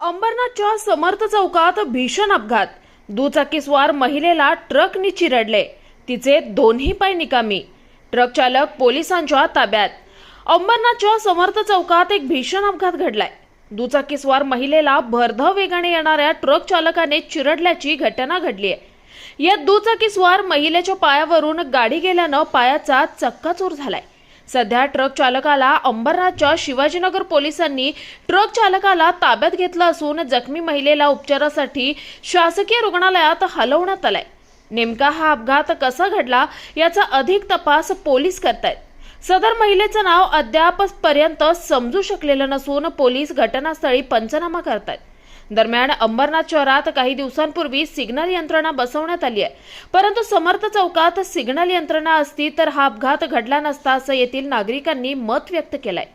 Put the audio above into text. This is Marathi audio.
अंबरनाथच्या समर्थ चौकात भीषण अपघात. दुचाकीस्वार महिलेला ट्रकने चिरडले. तिचे दोन्ही पाय निकामी. ट्रक चालक पोलिसांच्या ताब्यात. अंबरनाथच्या समर्थ चौकात एक भीषण अपघात घडलाय. दुचाकीस्वार महिलेला भरधाव वेगाने येणाऱ्या ट्रक चालकाने चिरडल्याची घटना घडली आहे या दुचाकीस्वार महिलेच्या पायावरून गाडी गेल्यानं पायाचा चक्काचूर झालाय. सध्या ट्रक चालकाला अंबरनाथच्या शिवाजीनगर पोलिसांनी ट्रक चालकाला ताब्यात घेतलं असून जखमी महिलेला उपचारासाठी शासकीय रुग्णालयात हलवण्यात आलाय. नेमका हा अपघात कसा घडला याचा अधिक तपास पोलीस करतायत. सदर महिलेचं नाव अद्याप पर्यंत समजू शकलेलं नसून पोलीस घटनास्थळी पंचनामा करतायत. दरम्यान अंबरनाथ शहरात काही दिवसांपूर्वी सिग्नल यंत्रणा बसवण्यात आली आहे. परंतु समर्थ चौकात सिग्नल यंत्रणा असती तर हा अपघात घडला नसता असं येथील नागरिकांनी मत व्यक्त केलंय.